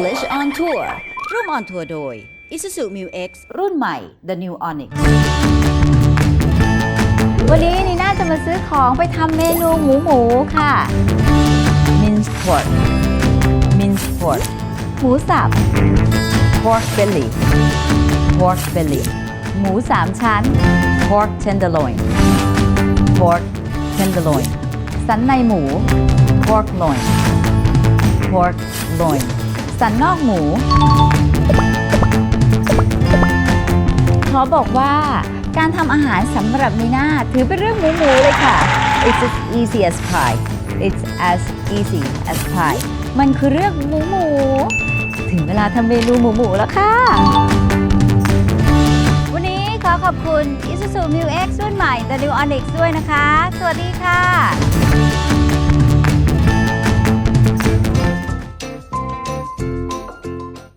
English on Tour ร่วม on tour โดย Isuzu Mu X รุ่นใหม่ The New Onyx วันนี้นีน่าจะมาซื้อของไปทำเมนูหมูหมูค่ะ Minced pork Minced pork หมูสับ Pork belly Pork belly หมูสามชั้น Pork tenderloin Pork tenderloin สันในหมู Pork loin Pork loin สันนอกหมู ขอบอกว่าการทำอาหารสำหรับนีน่าถือเป็นเรื่องหมูหมูเลยค่ะ It's as easy as pie It's as easy as pie มันคือเรื่องหมูหมู ถึงเวลาทำเมนูหมูหมูแล้วค่ะ วันนี้ขอขอบคุณ Isuzu Mu X รุ่นใหม่ The New Onyx ด้วยนะคะ สวัสดีค่ะ